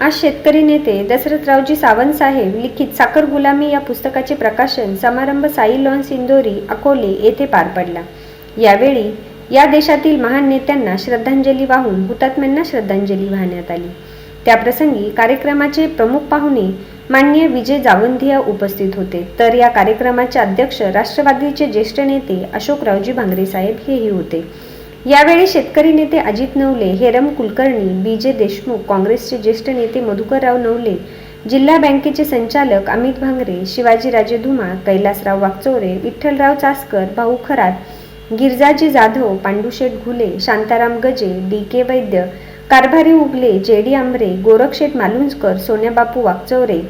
आज शेतकरी नेते दशरथरावजी सावंत साहेब लिखित साखर गुलामी या पुस्तकाचे प्रकाशन समारंभ साई लॉन्स इंदोरी अकोले येथे पार पडला. यावेळी या देशातील महान नेत्यांना श्रद्धांजली वाहून हुतात्म्यांना श्रद्धांजली वाहण्यात आली. त्याप्रसंगी कार्यक्रमाचे प्रमुख पाहुणे मान्य विजय जावंधिया उपस्थित होते. तर या कार्यक्रमाचे अध्यक्ष राष्ट्रवादीचे ज्येष्ठ नेते अशोकरावजी भांगरे साहेब हेही होते. यावेळी शेतकरी नेते अजित नवले हेरम कुलकर्णी बी जे देशमुख काँग्रेसचे ज्येष्ठ नेते मधुकरराव नवले जिल्हा बँकेचे संचालक Amit Bhangare Shivajiraje Dhumal Kailasrao Wagchaure Vitthalrao Chaskar Bhau Kharat Girjaji Jadhav Pandushet Ghule Shantaram Gaje D K Vaidya Karbhari Ugale J D Ambre गोरक्षेठ Malunjkar सोन्याबापू Waghchaure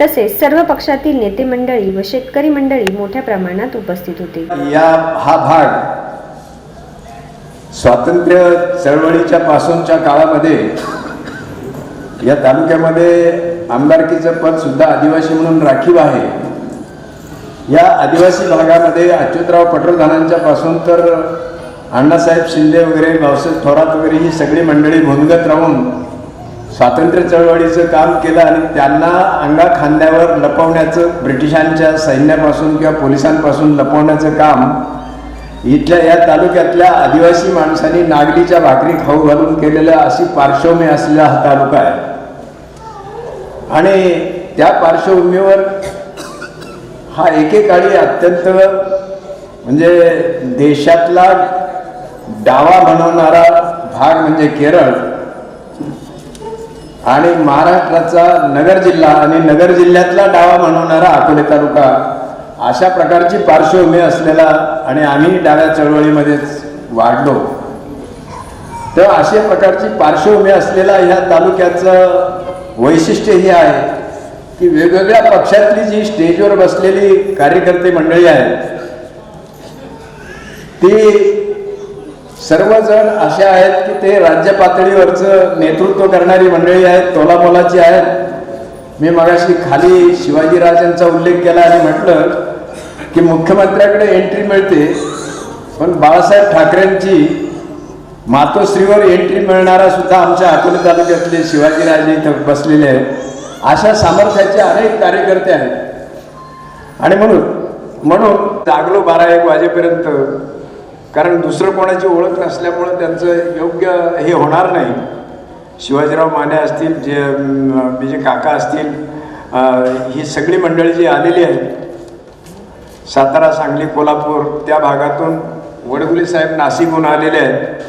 तसेच सर्व पक्षातील नेते मंडळी व शेतकरी मंडळी मोठ्या प्रमाणात उपस्थित होते. या हा भाग स्वातंत्र्य चळवळीच्या पासूनच्या काळामध्ये या तालुक्यामध्ये आमदारकीचं पद सुद्धा आदिवासी म्हणून राखीव आहे. या आदिवासी भागामध्ये अच्युतराव पटोलधानांच्या पासून तर अण्णासाहेब शिंदे वगैरे भाऊसाहेब थोरात वगैरे ही सगळी मंडळी भूमिगत राहून स्वातंत्र्य चळवळीचं काम केलं आणि त्यांना अंगा खांद्यावर लपवण्याचं ब्रिटिशांच्या सैन्यापासून किंवा पोलिसांपासून लपवण्याचं काम इथल्या या तालुक्यातल्या आदिवासी माणसांनी नागलीच्या भाकरी खाऊ घालून केलेल्या अशी पार्श्वभूमी असलेला हा तालुका आहे. आणि त्या पार्श्वभूमीवर हा एकेकाळी अत्यंत म्हणजे देशातला डावा बनवणारा भाग म्हणजे केरळ आणि महाराष्ट्राचा नगर जिल्हा आणि नगर जिल्ह्यातला डावा बनवणारा अकोले तालुका अशा प्रकारची पार्श्वभूमी असलेला आणि आम्ही डाव्या चळवळीमध्येच वाढलो. तर अशा प्रकारची पार्श्वभूमी असलेला ह्या तालुक्याचं वैशिष्ट्य हे आहे की वेगवेगळ्या पक्षातली जी स्टेजवर बसलेली कार्यकर्ते मंडळी आहेत ती सर्वजण अशा आहेत की ते राज्य पातळीवरचं नेतृत्व करणारी मंडळी आहेत तोलामोलाची आहेत. मी मगाशी खाली शिवाजीराजांचा उल्लेख केला आणि म्हटलं की मुख्यमंत्र्याकडे एंट्री मिळते पण बाळासाहेब ठाकरेंची मातोश्रीवर एंट्री मिळणारा सुद्धा आमच्या अकोले तालुक्यातले शिवाजीराजे इथं बसलेले आहेत. अशा सामर्थ्याचे अनेक कार्यकर्ते आहेत. आणि म्हणून म्हणून जागलो बारा एक वाजेपर्यंत कारण दुसरं कोणाची ओळख नसल्यामुळं त्यांचं योग्य हे होणार नाही. शिवाजीराव माने असतील जे म्हणजे जे काका असतील ही सगळी मंडळी जी आलेली आहे सातारा सांगली कोल्हापूर त्या भागातून वडगुले साहेब नाशिकहून आलेले आहेत.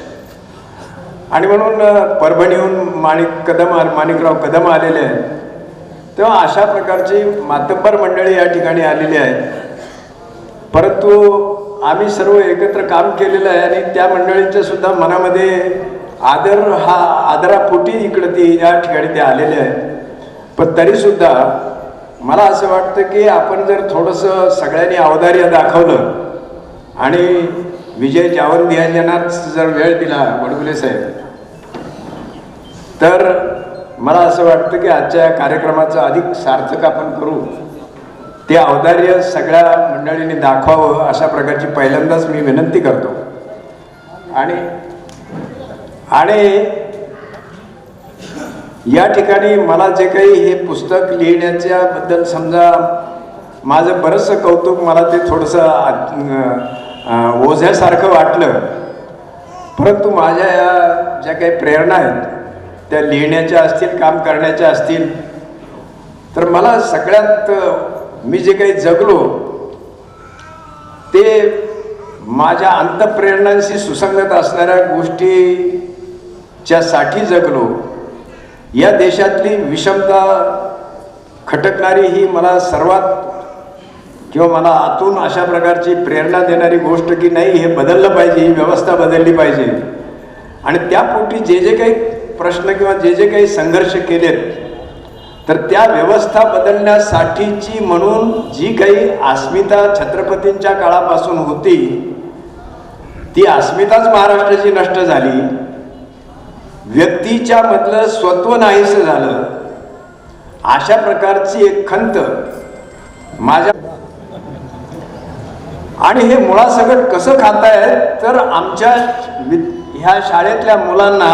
आणि म्हणून परभणीहून माणिक कदम माणिकराव कदम आलेले आहेत. तेव्हा अशा प्रकारची मातब्बर मंडळी या ठिकाणी आलेली आहेत. परंतु आम्ही सर्व एकत्र काम केलेलं आहे आणि त्या मंडळींच्या सुद्धा मनामध्ये आदर हा आदरापोटी इकडं ती या ठिकाणी ते आलेले आहेत. पण तरीसुद्धा मला असं वाटतं की आपण जर थोडंसं सगळ्यांनी अवधार्य दाखवलं आणि विजय जावंदियांनाच जर वेळ दिला वडगुले साहेब तर मला असं वाटतं की आजच्या या कार्यक्रमाचं अधिक सार्थक आपण करू. ते अवधार्य सगळ्या मंडळींनी दाखवावं अशा प्रकारची पहिल्यांदाच मी विनंती करतो. आणि आणि या ठिकाणी मला जे काही हे पुस्तक लिहिण्याच्या बद्दल समजा माझं बरंचसं कौतुक मला ते थोडंसं ओझ्यासारखं वाटलं. परंतु माझ्या या ज्या काही प्रेरणा आहेत त्या लिहिण्याच्या असतील काम करण्याच्या असतील तर मला सगळ्यात मी जे काही जगलो ते माझ्या अंतप्रेरणांशी सुसंगत असणाऱ्या गोष्टीच्यासाठी जगलो. या देशातली विषमता खटकणारी ही मला सर्वात किंवा मला आतून अशा प्रकारची प्रेरणा देणारी गोष्ट की नाही हे बदललं पाहिजे ही व्यवस्था बदलली पाहिजे. आणि त्यापोटी जे जे काही प्रश्न किंवा जे जे काही संघर्ष केलेत तर त्या व्यवस्था बदलण्यासाठीची म्हणून जी काही अस्मिता छत्रपतींच्या काळापासून होती ती अस्मिताच महाराष्ट्राची नष्ट झाली. व्यक्तीच्या मधलं स्वत्व नाहीसं झालं. अशा प्रकारची एक खंत माझ्या आणि हे मुळासकट कसं खातायत तर आमच्या ह्या शाळेतल्या मुलांना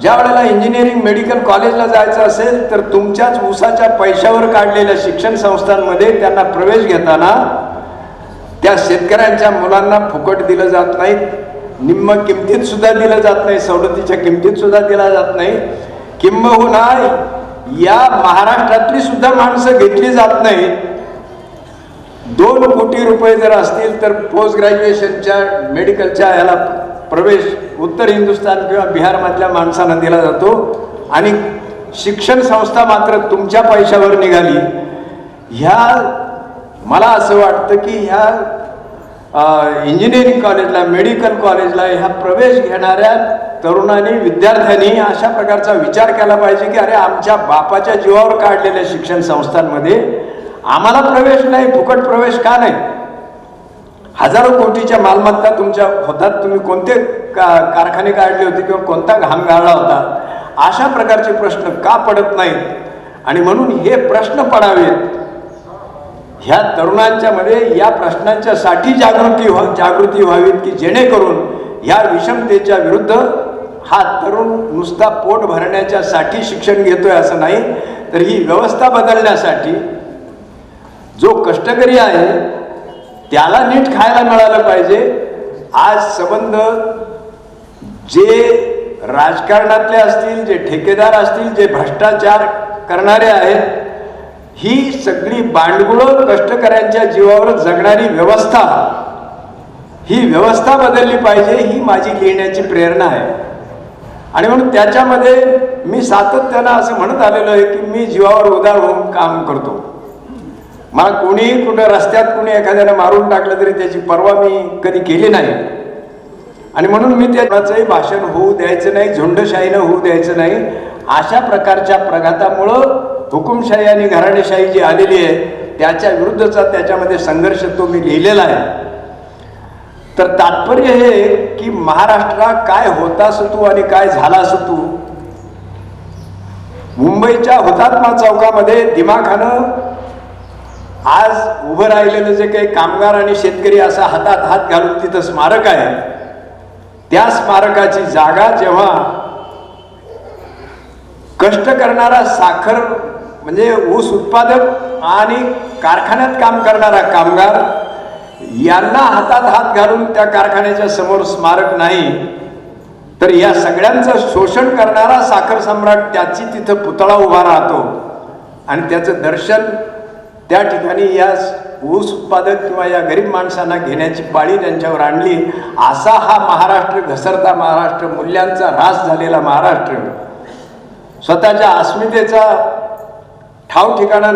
ज्या वेळेला इंजिनिअरिंग मेडिकल कॉलेजला जायचं असेल तर तुमच्याच उसाच्या पैशावर काढलेल्या शिक्षण संस्थांमध्ये त्यांना प्रवेश घेताना त्या शेतकऱ्यांच्या मुलांना फुकट दिलं जात नाही. निम्म किमतीत सुद्धा दिलं जात नाही सवलतीच्या किमतीत सुद्धा दिला जात नाही. किंबहुना या महाराष्ट्रातली सुद्धा माणसं घेतली जात नाहीत दोन कोटी रुपये जर असतील तर पोस्ट ग्रॅज्युएशनच्या मेडिकलच्या ह्याला प्रवेश उत्तर हिंदुस्थान किंवा बिहारमधल्या माणसांना दिला जातो. आणि शिक्षण संस्था मात्र तुमच्या पैशावर निघाली. ह्या मला असं वाटतं की ह्या इंजिनिअरिंग कॉलेजला मेडिकल कॉलेजला ह्या प्रवेश घेणाऱ्या तरुणांनी विद्यार्थ्यांनी अशा प्रकारचा विचार केला पाहिजे की अरे आमच्या बापाच्या जीवावर काढलेल्या शिक्षण संस्थांमध्ये आम्हाला प्रवेश नाही फुकट प्रवेश का नाही? हजारो कोटीच्या मालमत्ता तुमच्या होतात. तुम्ही कोणते का कारखाने काढले होते किंवा कोणता घाम गाळला होता? अशा प्रकारचे प्रश्न का पडत नाहीत? आणि म्हणून हे प्रश्न पडावेत. ह्या तरुणांच्या मध्ये या प्रश्नांच्या साठी जागृती व्हा जागृती व्हावीत की जेणेकरून ह्या विषमतेच्या विरुद्ध हा तरुण नुसता पोट भरण्याच्या साठी शिक्षण घेतोय असं नाही तर ही व्यवस्था बदलण्यासाठी जो कष्टकरी आहे त्याला नीट खायला मिळालं पाहिजे. आज संबंध जे राजकारणातले असतील जे ठेकेदार असतील जे भ्रष्टाचार करणारे आहेत ही सगळी बांडगुळं कष्टकऱ्यांच्या जीवावर जगणारी व्यवस्था. ही व्यवस्था बदलली पाहिजे ही माझी लिहिण्याची प्रेरणा आहे. आणि म्हणून त्याच्यामध्ये मी सातत्यानं असं म्हणत आलेलो आहे की मी जीवावर उदार होऊन काम करतो. मला कोणीही कुठं रस्त्यात कोणी एखाद्यानं मारून टाकलं तरी त्याची पर्वा मी कधी केली नाही. आणि म्हणून मी त्याचंही भाषण होऊ द्यायचं नाही झुंडशाहीनं होऊ द्यायचं नाही. अशा प्रकारच्या प्रघातामुळं हुकुमशाही आणि घराणेशाही जी आलेली आहे त्याच्या विरुद्धचा त्याच्यामध्ये संघर्ष तो मी लिहिलेला आहे. तर तात्पर्य हे की महाराष्ट्रात काय होता तू आणि काय झाला तू मुंबईच्या हुतात्मा चौकामध्ये दिमाखानं आज उभं राहिलेलं जे काही कामगार आणि शेतकरी असा हातात हात घालून तिथं स्मारक आहे त्या स्मारकाची जागा जेव्हा कष्ट करणारा साखर म्हणजे ऊस उत्पादक आणि कारखान्यात काम करणारा कामगार यांना हातात हात घालून त्या कारखान्याच्या समोर स्मारक नाही तर या सगळ्यांचं शोषण करणारा साखर सम्राट त्याची तिथं पुतळा उभा राहतो. आणि त्याचं दर्शन त्या ठिकाणी या ऊस उत्पादक किंवा या गरीब माणसांना घेण्याची पाळी त्यांच्यावर आणली. असा हा महाराष्ट्र घसरता महाराष्ट्र मूल्यांचा ऱ्हास झालेला महाराष्ट्र. स्वतःच्या अस्मितेचा ठाव ठिकाणा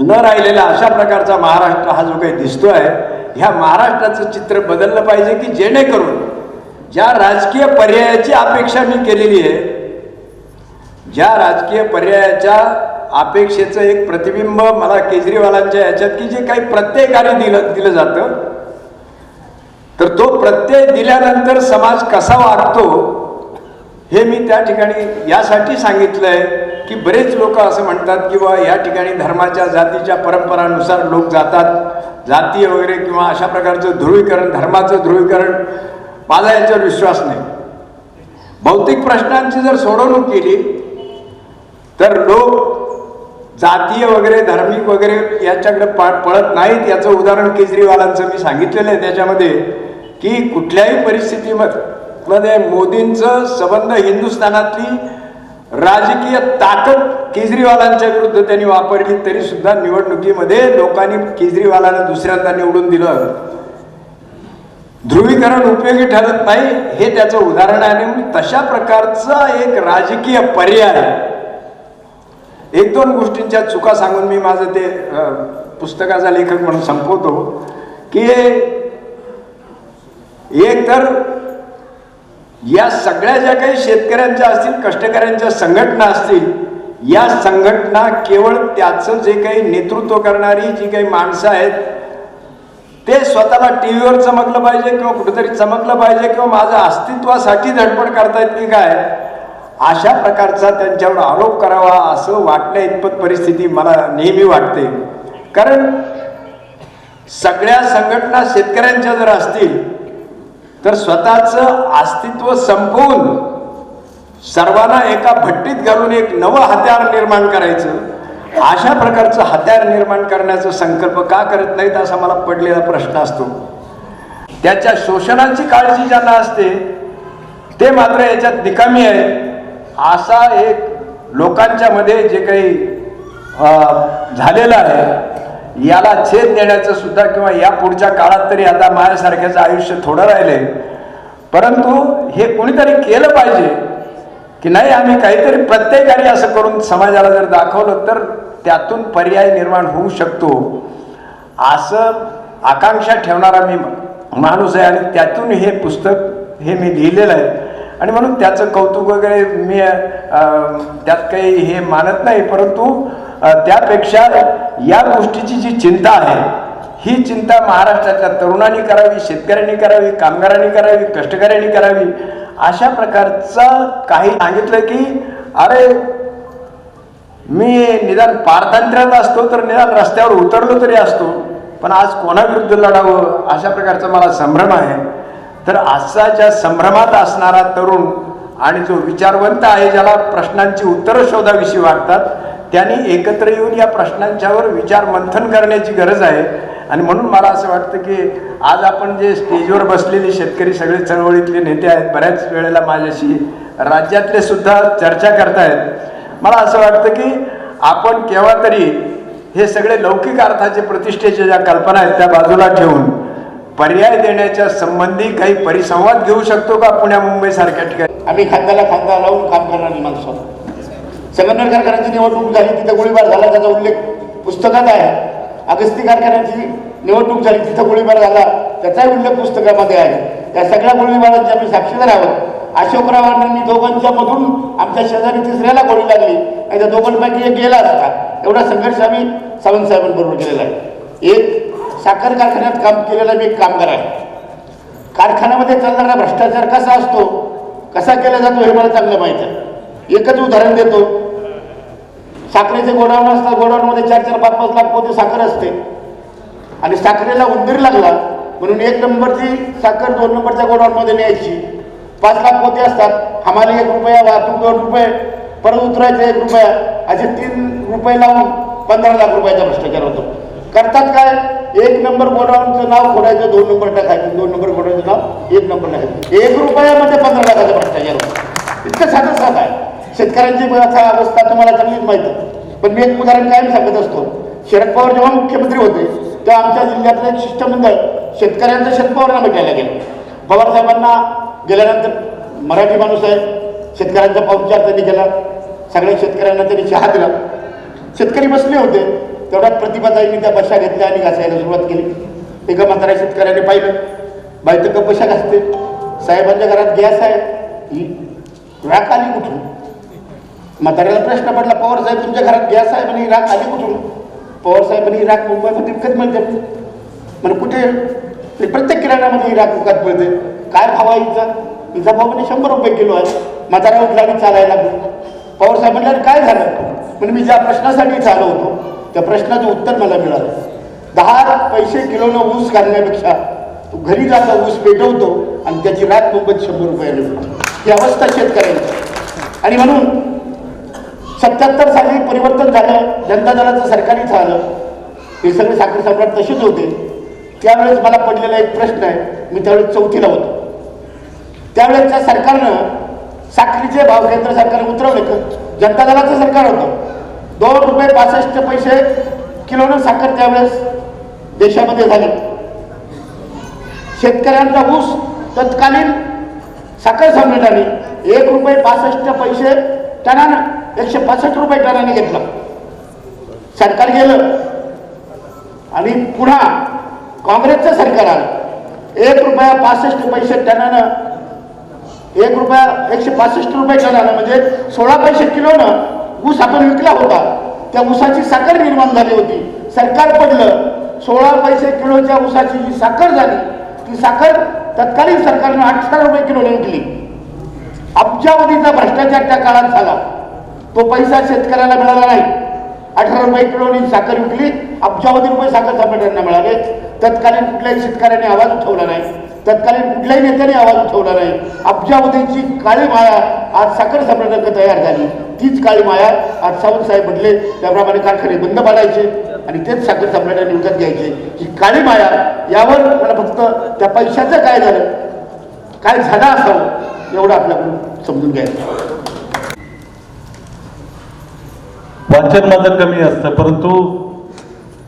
न राहिलेला अशा प्रकारचा महाराष्ट्र हा जो काही दिसतोय ह्या महाराष्ट्राचं चित्र बदललं पाहिजे की जेणेकरून ज्या राजकीय पर्यायाची अपेक्षा मी केलेली आहे ज्या राजकीय पर्यायाच्या अपेक्षेचं एक प्रतिबिंब मला केजरीवालांच्या याच्यात की जे काही प्रत्येकाने दिलं दिलं जातं तर तो प्रत्यय दिल्यानंतर समाज कसा वागतो हे मी त्या ठिकाणी यासाठी सांगितलंय. की बरेच लोक असं म्हणतात की बा या ठिकाणी धर्माच्या जातीच्या परंपरानुसार लोक जातात. जातीय वगैरे किंवा अशा प्रकारचं ध्रुवीकरण धर्माचं ध्रुवीकरण माझा याच्यावर विश्वास नाही. भौतिक प्रश्नांची जर सोडवणूक केली तर लोक जातीय वगैरे धार्मिक वगैरे याच्याकडे पा पळत नाहीत. याचं उदाहरण केजरीवालांचं मी सांगितलेलं आहे त्याच्यामध्ये की कुठल्याही परिस्थितीमध्ये मोदींचं संबंध हिंदुस्थानातली राजकीय ताकद केजरीवालांच्या विरुद्ध त्यांनी वापरली तरी सुद्धा निवडणुकीमध्ये लोकांनी केजरीवालांना दुसऱ्यांदा निवडून दिलं. ध्रुवीकरण उपयोगी ठरत नाही हे त्याचं उदाहरण आहे. आणि तशा प्रकारचा एक राजकीय पर्याय. एक दोन गोष्टींच्या चुका सांगून मी माझं ते पुस्तकाचा लेखक म्हणून संपवतो की एक तर या सगळ्या ज्या काही शेतकऱ्यांच्या असतील कष्टकऱ्यांच्या संघटना असतील या संघटना केवळ त्याचं जे काही नेतृत्व करणारी जी काही माणसं आहेत ते स्वतःला टी व्हीवर चमकलं पाहिजे किंवा कुठेतरी चमकलं पाहिजे किंवा माझ्या अस्तित्वासाठी धडपड करतायत की काय? अशा प्रकारचा त्यांच्यावर आरोप करावा असं वाटण्या इतपत परिस्थिती मला नेहमी वाटते. कारण सगळ्या संघटना शेतकऱ्यांच्या जर असतील तर स्वतःचं अस्तित्व संपवून सर्वांना एका भट्टीत घालून एक नवं हत्यार निर्माण करायचं अशा प्रकारचं हत्यार निर्माण करण्याचा संकल्प का करत नाहीत असा मला पडलेला प्रश्न असतो. त्याच्या शोषणाची काळजी ज्यांना असते ते मात्र याच्यात निकामी आहे. असा एक लोकांच्या मध्ये जे काही झालेलं आहे. याला छेद देण्याचं सुद्धा किंवा या पुढच्या काळात तरी आता माझ्यासारख्याचं आयुष्य थोडं राहिले. परंतु हे कोणीतरी केलं पाहिजे की नाही आम्ही काहीतरी प्रत्येकाने असं करून समाजाला जर दाखवलं तर त्यातून पर्याय निर्माण होऊ शकतो. असं आकांक्षा ठेवणारा मी माणूस आहे आणि त्यातून हे पुस्तक हे मी लिहिलेलं आहे. आणि म्हणून त्याचं कौतुक वगैरे मी त्यात काही हे मानत नाही परंतु त्यापेक्षा या गोष्टीची जी चिंता आहे ही चिंता महाराष्ट्राच्या तरुणांनी करावी शेतकऱ्यांनी करावी कामगारांनी करावी कष्टकऱ्यांनी करावी अशा प्रकारचं काही सांगितलं की अरे मी निदान पारतंत्र्यात असतो तर निदान रस्त्यावर उतरलो तरी असतो पण आज कोणाविरुद्ध लढावं अशा प्रकारचा मला संभ्रम आहे. तर असाच्या संभ्रमात असणारा तरुण आणि जो विचारवंत आहे ज्याला प्रश्नांची उत्तरं शोधाविषयी वाटतात त्यांनी एकत्र येऊन या प्रश्नांच्यावर विचार मंथन करण्याची गरज आहे. आणि म्हणून मला असं वाटतं की आज आपण जे स्टेजवर बसलेले शेतकरी सगळे चळवळीतले नेते आहेत बऱ्याच वेळेला माझ्याशी राज्यातले सुद्धा चर्चा करतायत. मला असं वाटतं की आपण केव्हा तरी हे सगळे लौकिक अर्थाचे प्रतिष्ठेच्या ज्या कल्पना आहेत त्या बाजूला ठेवून पर्याय देण्याच्या संबंधी काही परिसंवाद घेऊ शकतो का पुण्या मुंबई सारख्या ठिकाणी? आम्ही खांद्याला खांदा लावून काम करणारी माणसं संगमनेर कारखान्याची निवडणूक झाली तिथं गोळीबार झाला त्याचा उल्लेख पुस्तकात आहे. अगस्ती कारखान्याची निवडणूक झाली तिथं गोळीबार झाला त्याचाही उल्लेख पुस्तकामध्ये आहे. त्या सगळ्या गोळीबारांची आम्ही साक्षीदार आहोत अशोकरावांनी दोघांच्या मधून आमच्या शेजारी तिसऱ्याला गोळी लागली. आणि त्या दोघांपैकी एक गेला असता. एवढा संघर्ष आम्ही सावंत साहेबांबरोबर केलेला आहे. एक साखर कारखान्यात काम केलेला मी एक कामगार आहे. कारखान्यामध्ये चालणारा भ्रष्टाचार कसा असतो कसा केला जातो हे मला चांगलं माहीत आहे. एकच उदाहरण देतो. साखरेचे गोडाऊन असतात गोडाऊनमध्ये चार चार पाच पाच लाख पोते साखर असते. आणि साखरेला उंदीर लागला म्हणून एक नंबरची साखर दोन नंबरच्या गोडाऊनमध्ये न्यायची. पाच लाख पोते असतात हमाली एक रुपया वाहतूक दोन रुपये परत उतरायचं एक रुपया असे तीन रुपये लावून पंधरा लाख रुपयाचा भ्रष्टाचार होतो. करतात काय? एक नंबर गोडाऊनचं नाव खोडायचं दोन नंबर टाकायचं दोन नंबर गोडाऊनचं नाव एक नंबर टाकायचं. एक रुपयामध्ये पंधरा लाखाचा भ्रष्टाचार होतो. इतकं साधं साधं आहे. शेतकऱ्यांची अवस्था तुम्हाला चांगलीच माहिती पण मी एक उदाहरण कायम सांगत असतो. शरद पवार जेव्हा मुख्यमंत्री होते तेव्हा आमच्या जिल्ह्यातलं एक शिष्टमंडळ शेतकऱ्यांचं शरद पवारांना भेटायला गेलं. पवार साहेबांना गेल्यानंतर मराठी माणूस आहे. शेतकऱ्यांचा पाहुणचार त्यांनी केला. सगळ्या शेतकऱ्यांना त्यांनी चहा दिला. शेतकरी बसले होते. तेवढ्यात प्रतिभाताईंनी त्या बशा घेतल्या आणि घासायला सुरुवात केली. एका म्हाताऱ्या शेतकऱ्याने पाहिलं. बाई तर कशा बशा घासते. साहेबांच्या घरात गॅस आहे. ही राख आली कुठून? म्हाताऱ्याला प्रश्न पडला पवार साहेब तुमच्या घरात गॅस आहे म्हणे राख आली कुठून? पवार साहेब म्हणे राख मुंबईमध्ये विकत मिळते. म्हणे कुठे? ते प्रत्येक किराणामध्ये ही राख विकत मिळते. काय भाव आहे हिचा? हिचा भाव म्हणजे शंभर रुपये किलो आहे. म्हातारा उठला आणि चालायला लागलो. पवार साहेब म्हणल्यावर काय झालं? म्हणजे मी ज्या प्रश्नासाठी चालू होतो त्या प्रश्नाचं उत्तर मला मिळालं. दहा पैसे किलोनं ऊस घालण्यापेक्षा तो घरी जाता ऊस पेटवतो आणि त्याची राख मुंबईत शंभर रुपयाने मिळतो ही अवस्था शेतकऱ्यांची. आणि म्हणून सत्याहत्तर साली परिवर्तन झालं जनता दलाचं सरकारी झालं. हे सगळे साखर सम्राट तसेच होते. त्यावेळेस मला पडलेला एक प्रश्न आहे मी त्यावेळेस चौथीला होतो. त्यावेळेसच्या सरकारनं साखरीचे भाव केंद्र सरकारने उतरवले का? जनता दलाचं सरकार होतं. दोन रुपये पासष्ट पैसे किलोनं साखर त्यावेळेस देशामध्ये झाली. शेतकऱ्यांचा ऊस तत्कालीन साखर सम्राटाने एक रुपये पासष्ट पैसे टनानं एकशे पासष्ट रुपये टनाने घेतलं. सरकार गेलं. आणि पुन्हा काँग्रेसचं सरकार आलं. एक रुपया पासष्ट पैसे टनानं एक रुपया एकशे पासष्ट रुपये टनानं म्हणजे सोळा पैसे किलोनं ऊस आपण विकला होता. त्या ऊसाची साखर निर्माण झाली होती. सरकार पडलं. सोळा पैसे किलोच्या ऊसाची जी साखर झाली ती साखर तत्कालीन सरकारनं अठरा रुपये किलोने विकली. अब्जावधीचा भ्रष्टाचार त्या काळात झाला. तो पैसा शेतकऱ्याला मिळाला नाही. अठरा रुपये किलोनी साखर विकली अब्जावधी रुपये साखर सम्राटांना मिळाले. तत्कालीन कुठल्याही शेतकऱ्याने आवाज उठवला नाही. तत्कालीन कुठल्याही नेत्याने आवाज उठवला नाही. अब्जावधीची काळी माया आज साखर सम्राटांना तयार झाली. तीच काळी माया आज सावंतसाहेब म्हटले त्याप्रमाणे कारखाने बंद पाडायचे आणि तेच साखर सम्राटांनी विकत घ्यायचे. ही काळी माया यावर मला फक्त त्या पैशाचं काय झालं? काय झालं असावं? एवढं आपल्याकडून समजून घ्यायचं. वाचन माझं कमी असतं परंतु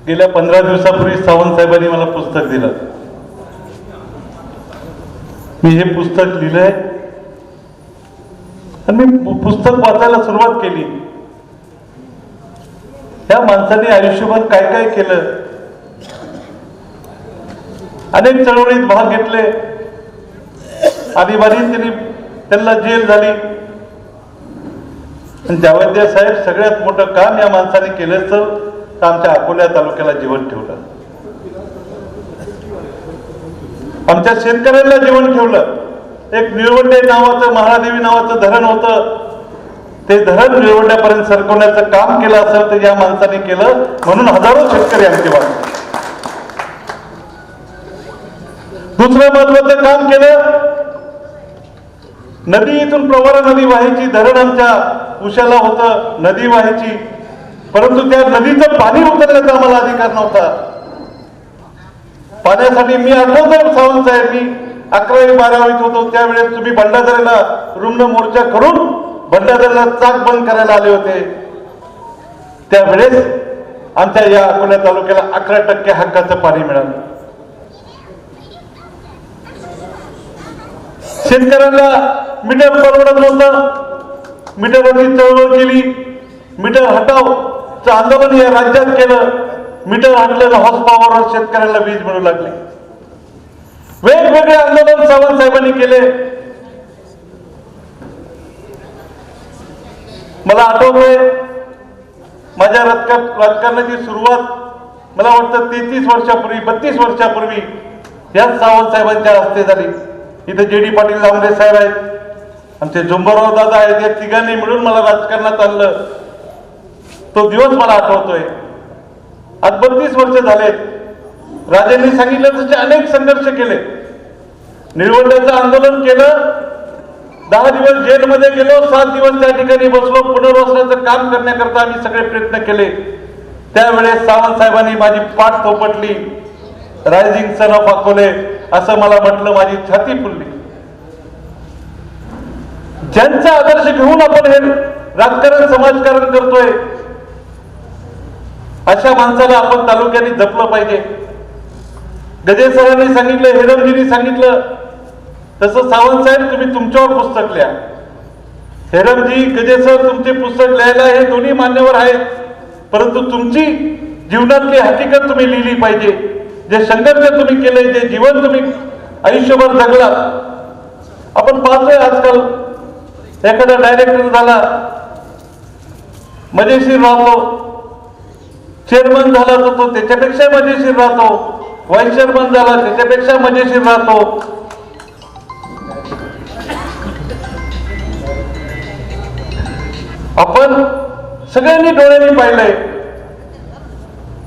गेल्या पंधरा दिवसापूर्वी सावंत साहेबांनी मला पुस्तक दिलं. मी हे पुस्तक लिहिलंय. आणि मी पुस्तक वाचायला सुरुवात केली. या माणसाने आयुष्यभर काय काय केलं? अनेक चळवळीत भाग घेतले. आणीबाणीत त्यांनी त्यांना जेल झाली. आणि जावंद्या साहेब सगळ्यात मोठं काम या माणसाने केलं तर आमच्या अकोल्या तालुक्याला जीवन ठेवलं. आमच्या शेतकऱ्यांना जीवन ठेवलं. एक निळवंडे नावाचं महादेवी नावाचं धरण होतं. ते धरण निळवंड्यापर्यंत सरकवण्याचं काम केलं असेल तर या माणसाने केलं म्हणून हजारो शेतकरी आमचे वाचले दुसरं महत्वाचं काम केलं नदी इथून प्रवरा नदी वाहायची धरण आमच्या उशाला होतं नदी वाहायची. परंतु त्या नदीचं पाणी उतरण्याचा आम्हाला अधिकार नव्हता. पाण्यासाठी मी आठवतो सावंत साहेब मी अकरावी बारावीत होतो. त्यावेळेस तुम्ही भंडारदऱ्याला रुग्ण मोर्चा करून भंडारदऱ्याला चाक बंद करायला आले होते. त्यावेळेस आमच्या या अकोला तालुक्याला अकरा टक्के हक्काचं पाणी मिळालं. शेतकऱ्यांना मीटर परवडत नव्हतं. मीटरवरची चळवळ केली. मीटर हटावचं आंदोलन या राज्यात केलं. मीटर हटलेलं हॉर्स पॉवरवर शेतकऱ्याला वीज मिळू लागली. वेगवेगळे आंदोलन सावंत साहेबांनी केले. मला आठवतंय माझ्या राजकार राजकारणाची सुरुवात मला वाटतं तेहतीस वर्षापूर्वी बत्तीस वर्षापूर्वी याच सावंत साहेबांच्या हस्ते झाली. इथे जे डी पाटील जांभरे साहेब आहेत. आमचे झुंबरराव दादा आहेत या तिघांनी मिळून मला राजकारणात आणलं. तो दिवस मला आठवतोय. आज बत्तीस वर्ष झाले. राजांनी सांगितलं तसे अनेक संघर्ष केले. निळवंड्याचं आंदोलन केलं. दहा दिवस जेलमध्ये गेलो सात दिवस त्या ठिकाणी बसलो. पुनर्वसनाचं काम करण्याकरता आम्ही सगळे प्रयत्न केले. त्यावेळेस सावंत साहेबांनी माझी पाठ थोपटली. रायझिंग सन ऑफ अकोले असं मला म्हटलं माझी छाती फुलली. ज्यांचा आदर्श घेऊन आपण हे राजकारण समाजकारण करतोय अशा माणसाला आपण तालुक्याने जपलं पाहिजे. गजे सरांनी सांगितलं हेरमजींनी सांगितलं तसं सावंत साहेब तुम्ही तुमच्यावर पुस्तक लिहा. हेरमजी गजे सर तुमचे पुस्तक लिहायला हे दोन्ही मान्यवर आहेत परंतु तुमची जीवनातली हकीकत तुम्ही लिहिली पाहिजे. जे संघर्ष तुम्ही केले जे जीवन तुम्ही आयुष्यभर जगला आपण पाहतोय आजकाल एखादा डायरेक्टर झाला मजेशीर राहतो चेअरमन झाला तर तो त्याच्यापेक्षा मजेशीर राहतो व्हाईस चेअरमन झाला त्याच्यापेक्षा मजेशीर राहतो. आपण सगळ्यांनी डोळ्यांनी पाहिलंय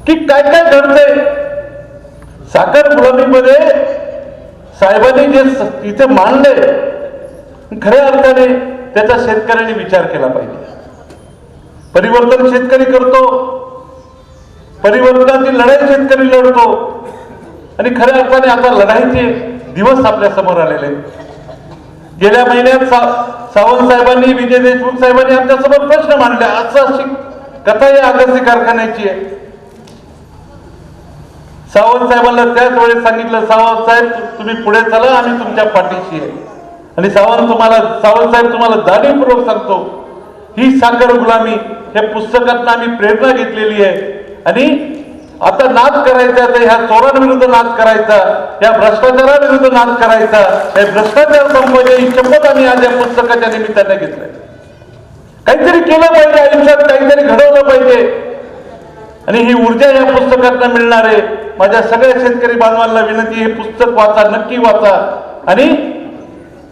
की काय काय घडतंय. साखर गुलामीमध्ये साहेबांनी जे इथे मांडले खऱ्या अर्थाने त्याचा शेतकऱ्यांनी विचार केला पाहिजे परिवर्तन शेतकरी करतो परिवर्तनाची लढाई शेतकरी लढतो आणि खऱ्या अर्थाने आता लढाईचे दिवस आपल्यासमोर आलेले आहेत. गेल्या महिन्यात सा- सावंत साहेबांनी विजय देशमुख साहेबांनी आमच्यासमोर प्रश्न मांडले असं अशी कथा या अगस्ती कारखान्याची आहे सावंत साहेबांना त्याच वेळेस सांगितलं सावंत साहेब तुम्ही पुढे चला आम्ही तुमच्या पाठीशी आहे. आणि सावंत तुम्हाला सावंत साहेब तुम्हाला जाणीवपूर्वक सांगतो ही साखर गुलामी हे पुस्तकातनं आम्ही प्रेरणा घेतलेली आहे. आणि आता नाद करायचा तर ह्या चोरांविरुद्ध नाद करायचा या भ्रष्टाचाराविरुद्ध नाद करायचा हे भ्रष्टाचार संपवणे ही शपथ आम्ही आज या पुस्तकाच्या निमित्ताने घेतलंय काहीतरी केलं पाहिजे आयुष्यात काहीतरी घडवलं पाहिजे. आणि ही ऊर्जा या पुस्तकातनं मिळणार आहे. माझ्या सगळ्या शेतकरी बांधवांना विनंती हे पुस्तक वाचा नक्की वाचा. आणि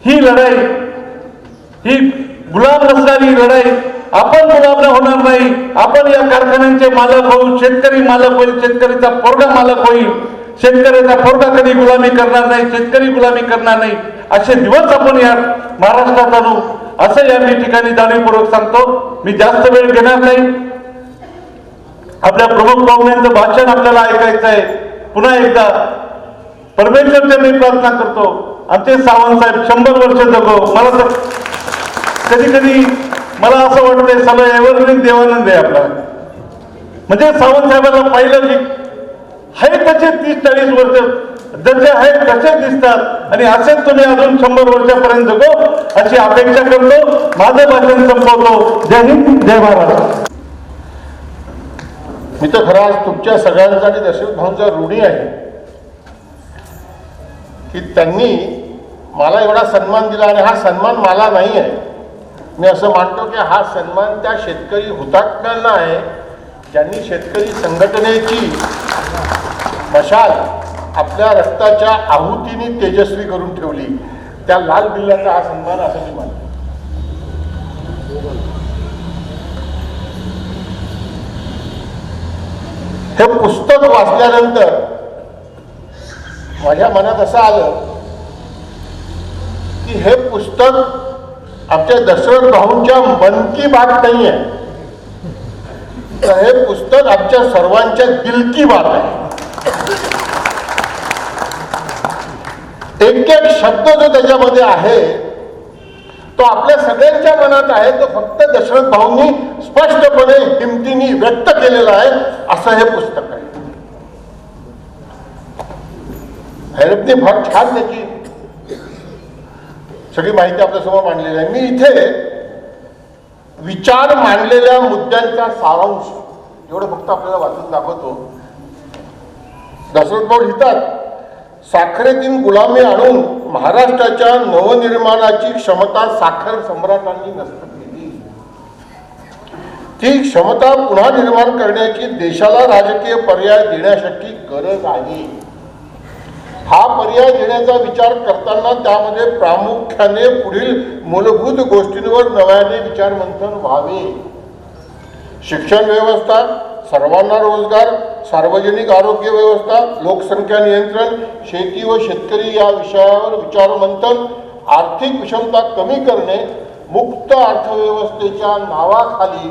ही लढाई ही गुलाम नसणारी लढाई आपण गुलाम होणार नाही. आपण या कारखान्यांचे मालक होऊ शेतकरी मालक होईल शेतकरीचा पोरगा मालक होईल. शेतकऱ्याचा पोरगा कधी गुलामी करणार नाही शेतकरी गुलामी करणार नाही. असे दिवस आपण या महाराष्ट्रात आणू. असं या मी ठिकाणी जाणीवपूर्वक सांगतो. मी जास्त वेळ घेणार नाही. आपल्या प्रमुख पाहुण्यांचं भाषण आपल्याला ऐकायचं आहे पुन्हा एकदा परमेश्वरच्या मी प्रार्थना करतो. आमचे सावंत साहेब शंभर वर्ष जगो. मला तर कधी कधी मला असं वाटतंय सगळं एव्हरग्रीन देवानंद आहे आपला. म्हणजे सावंत साहेबांना पाहिलं की आहे तसे तीस चाळीस वर्ष जसे आहेत तसे दिसतात. आणि असेच तुम्ही अजून शंभर वर्षापर्यंत जगो अशी अपेक्षा करतो. माझं भाषण संपवतो. जय हिंद जय महाराष्ट्र. मी तर खरं आज तुमच्या सगळ्यांसाठी दशरथ भाऊंचा ऋणी आहे. की त्यांनी मला एवढा सन्मान दिला आणि हा सन्मान मला नाही आहे. मी असं मानतो की हा सन्मान त्या शेतकरी हुतात्म्यांना आहे. ज्यांनी शेतकरी संघटनेची मशाल आपल्या रक्ताच्या आहुतीने तेजस्वी करून ठेवली. त्या लाल बिल्ल्याचा हा सन्मान असं मी मानतो. हे पुस्तक वाचल्यानंतर माझ्या मनात असं आलं की हे पुस्तक आमच्या दशरथ भाऊंच्या मन की बात नाही आहे तर हे पुस्तक आमच्या सर्वांच्या दिल की बात आहे. एक एक शब्द जो त्याच्यामध्ये आहे तो आपल्या सगळ्यांच्या मनात आहे तो फक्त दशरथ भाऊंनी स्पष्टपणे हिमतीने व्यक्त केलेला आहे असं हे पुस्तक आहे. हैरतने फार छान त्याची सगळी माहिती आपल्यासमोर मांडलेली आहे. मी इथे विचार मांडलेल्या मुद्द्यांचा सारांश एवढं फक्त आपल्याला वाचून दाखवतो. दशरथ भाऊ लिहितात साखरेतील गुलामी आणून महाराष्ट्राच्या नवनिर्माणाची क्षमता साखर सम्राटांनी नष्ट केली. ती क्षमता पुन्हा निर्माण करण्याची देशाला राजकीय पर्याय देण्यासाठी गरज आहे. हा पर्याय देण्याचा विचार करताना त्यामध्ये प्रामुख्याने पुढील मूलभूत गोष्टींवर नव्याने विचारमंथन व्हावे. शिक्षण व्यवस्था सर्वांना रोजगार सार्वजनिक आरोग्य व्यवस्था लोकसंख्या नियंत्रण शेती व शेतकरी या विषयावर विचारमंथन आर्थिक विषमता कमी करणे मुक्त अर्थव्यवस्थेच्या नावाखाली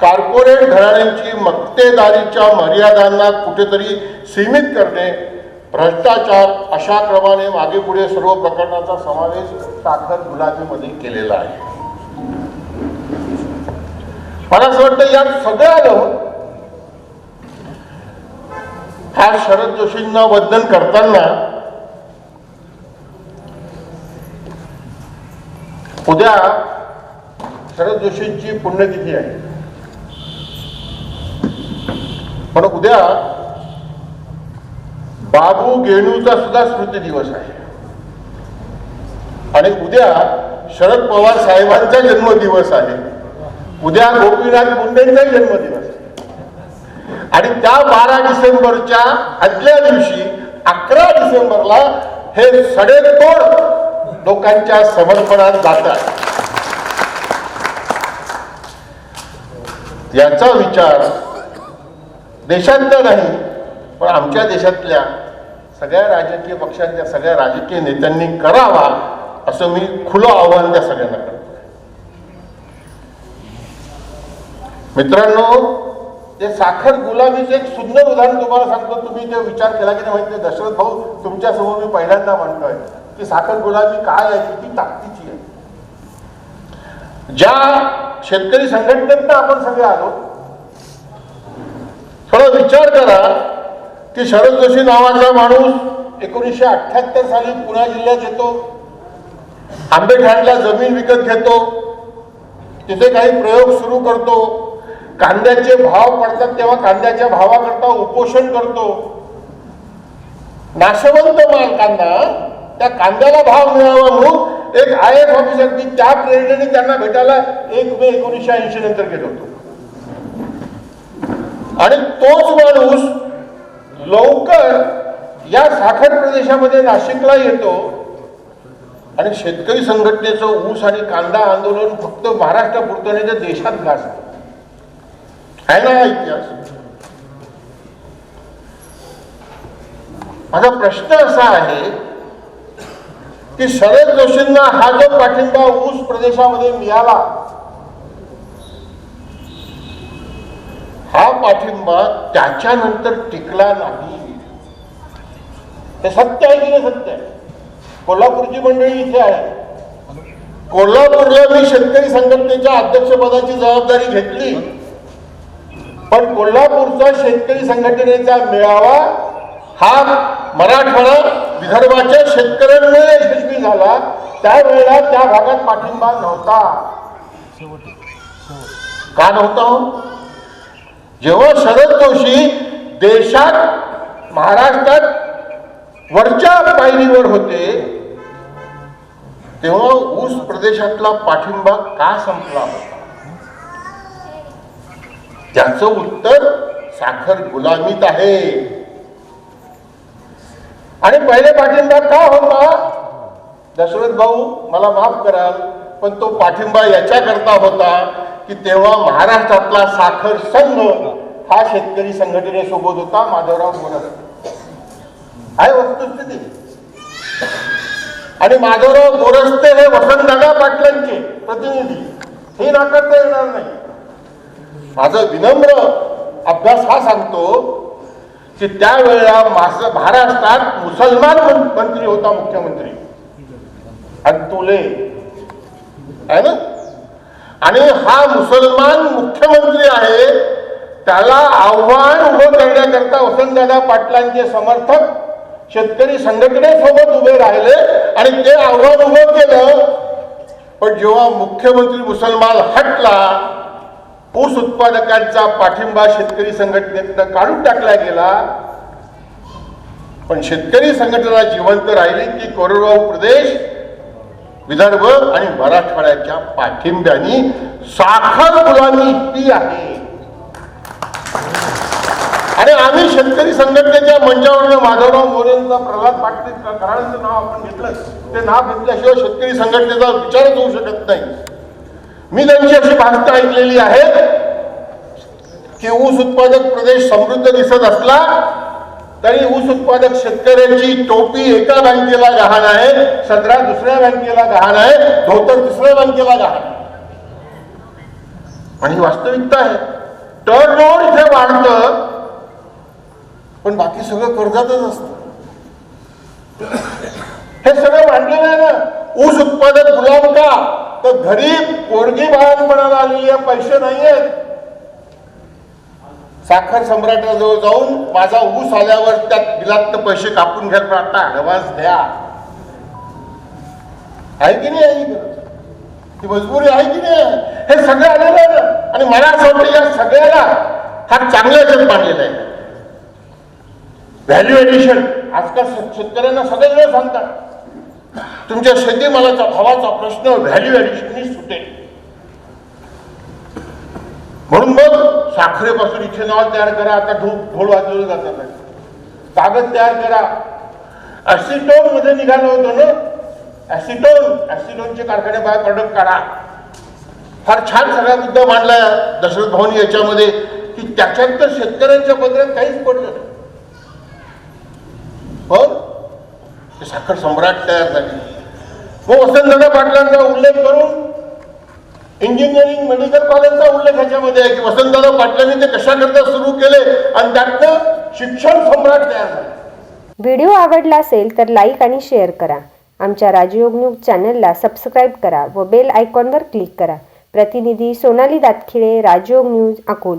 कॉर्पोरेट घराण्यांची मक्तेदारीच्या मर्यादांना कुठेतरी सीमित करणे भ्रष्टाचार अशा क्रमाने मागे पुढे सर्व प्रकरणाचा समावेश साखर गुलाबीमध्ये केलेला आहे. मला असं वाटतं यात सगळं आलं. आज शरद जोशींना वंदन करताना उद्या शरद जोशींची पुण्यतिथी आहे. पण उद्या बाबू गेणूचा सुद्धा स्मृती दिवस आहे. आणि उद्या शरद पवार साहेबांचा जन्मदिवस आहे. उद्या गोपीनाथ मुंडेंचा जन्मदिवस आहे. आणि त्या बारा डिसेंबरच्या आदल्या दिवशी अकरा डिसेंबरला हे सडेतोड लोकांच्या समर्पणात जातात? याचा विचार देशातला नाही पण आमच्या देशातल्या सगळ्या राजकीय पक्षांच्या सगळ्या राजकीय नेत्यांनी करावा असं मी खुलं आव्हान त्या सगळ्यांना करतो. मित्रांनो ते साखर गुलाबीचं एक सुंदर उदाहरण तुम्हाला सांगतो. तुम्ही ते विचार केला की नाही माहिती दशरथ भाऊ तुमच्यासमोर मी पहिल्यांदा म्हणतोय की साखर गुलाबी काय आहे? किती ताकदीची आहे. ज्या शेतकरी संघटनेतनं आपण सगळे आलो थोडा विचार करा की शरद जोशी नावाचा माणूस एकोणीसशे अठ्याहत्तर साली पुणे जिल्ह्यात येतो आंबेठाणला जमीन विकत घेतो तिथे काही प्रयोग सुरू करतो कांद्याचे भाव पडतात तेव्हा कांद्याच्या भावाकरता उपोषण करतो. नाशवंत माल कांदा त्या कांद्याला भाव मिळावा म्हणून एक आय एफ ऑफिसर मी त्या प्रेरणेने त्यांना भेटायला एक मे एकोणीसशे ऐंशी नंतर गेलो होतो. आणि तोच माणूस लवकर या साखर प्रदेशामध्ये नाशिकला येतो. आणि शेतकरी संघटनेचं ऊस आणि कांदा आंदोलन फक्त महाराष्ट्रापुरतं नाही तर देशात गाजतं आहे ना इतिहास माझा प्रश्न असा आहे की शरद जोशींना हा जो पाठिंबा ऊस प्रदेशामध्ये मिळाला हा पाठिंबा त्याच्यानंतर टिकला नाही. हे सत्य आहे की नाही सत्य? आहे कोल्हापूरची मंडळी इथे आहे. कोल्हापूरला मी शेतकरी संघटनेच्या अध्यक्षपदाची जबाबदारी घेतली. पण कोल्हापूरचा शेतकरी संघटनेचा मेळावा हा मराठवाडा विदर्भाच्या शेतकऱ्यांमुळे यशस्वी झाला. त्यावेळेला त्या भागात पाठिंबा नव्हता. का नव्हता? जेव्हा शरद जोशी देशात महाराष्ट्रात वरच्या पायरीवर होते तेव्हा ऊस प्रदेशातला पाठिंबा का संपला होता? त्याचं उत्तर साखर गुलामीत आहे. आणि पहिले पाठिंबा का होता? दशरथ भाऊ मला माफ कराल पण तो पाठिंबा याच्याकरता होता की तेव्हा महाराष्ट्रातला साखर संघ हा शेतकरी संघटनेसोबत होता माधवराव बोरस आहे वस्तुस्थिती. आणि माधवराव बोरस्ते हे वसंतदादा पाटलांचे प्रतिनिधी. हे नाकारता येणार नाही. माझा विनम्र अभ्यास हा सांगतो की त्यावेळेला मास- महाराष्ट्रात मुसलमान मंत्री होता मुख्यमंत्री. आणि आहे ना? आणि हा मुसलमान मुख्यमंत्री आहे त्याला आव्हान उभं करण्याकरता वसंतदादा पाटलांचे समर्थक शेतकरी संघटनेसोबत उभे राहिले आणि ते आव्हान उभं केलं. पण जेव्हा मुख्यमंत्री मुसलमान हटला ऊस उत्पादकांचा पाठिंबा शेतकरी संघटनेतनं काढून टाकला गेला. पण शेतकरी संघटना जिवंत राहिली की कोरडवाहू प्रदेश विदर्भ आणि मराठवाड्याच्या पाठिंब्यानी साखर मुलांनी ही आहे. आणि आम्ही शेतकरी संघटनेच्या मंचावरनं माधवराव मोरेंचा प्रल्हाद पाटील कराडांचं नाव आपण घेतलं ते नाव घेतल्याशिवाय शेतकरी संघटनेचा विचारच होऊ शकत नाही. मी त्यांची अशी भाषणं ऐकलेली आहे की ऊस उत्पादक प्रदेश समृद्ध दिसत असला तरी ऊस उत्पादक शेतकऱ्याची टोपी एका बँकेला गहाण आहे सदरा दुसऱ्या बँकेला गहाण आहे धोतर तिसऱ्या बँकेला गहाण आहे. आणि ही वास्तविकता आहे. टर्न ओव्हर इथे वाढतं पण बाकी सगळं कर्जातच असत. हे सगळं मांडलेलं आहे ना. ऊस उत्पादक गुलाम का? तर घरी पोरगी बाळणपणाला आलेली आहे पैसे नाही आहेत साखर सम्राटाजवळ जाऊन माझा ऊस आल्यावर त्यात बिलात पैसे कापून घ्या पण आता ऍडव्हान्स द्या. आहे की नाही आहे ती मजबुरी आहे की नाही? हे सगळं आलेलं आहे ना आणि मला असं वाटतं या सगळ्याला हा चांगल्या जग मांडलेला आहे. व्हॅल्यू एडिशन आजकाल शेत- शेतकऱ्यांना सगळेजण सांगतात तुमच्या शेतीमालाचा भावाचा प्रश्न व्हॅल्यू ऍडिशननी सुटेल. म्हणून मग साखरेपासून इथेनॉल तयार करा आता ढोल ढोल वाजवलं जातात कागद तयार करा. ऍसिटोनमध्ये निघालं होतं ना? ऍसिटोन ऍसिटोनचे कारखाने बाहेर प्रोडक्ट काढा. फार छान सगळा मुद्दा मांडला दशरथ भाऊनी याच्यामध्ये की त्याच्यात तर शेतकऱ्यांच्या बदल्यात काहीच पडलं नाही. पण ते साखर सम्राट तयार झाले. मग वसंतदादा पाटलांचा उल्लेख करून इंजिनिअरिंग मेडिकल कॉलेजचा उल्लेख ह्याच्यामध्ये आहे की वसंतदादा पाटलांनी ते कशाकरता सुरू केले आणि त्यातनं शिक्षण सम्राट तयार झाले. व्हिडिओ आवडला असेल तर लाईक आणि शेअर करा. आमच्या राजयोग न्यूज चॅनलला सबस्क्राईब करा व बेल आयकॉनवर क्लिक करा. प्रतिनिधी सोनाली दातखिळे राजयोग न्यूज अकोली.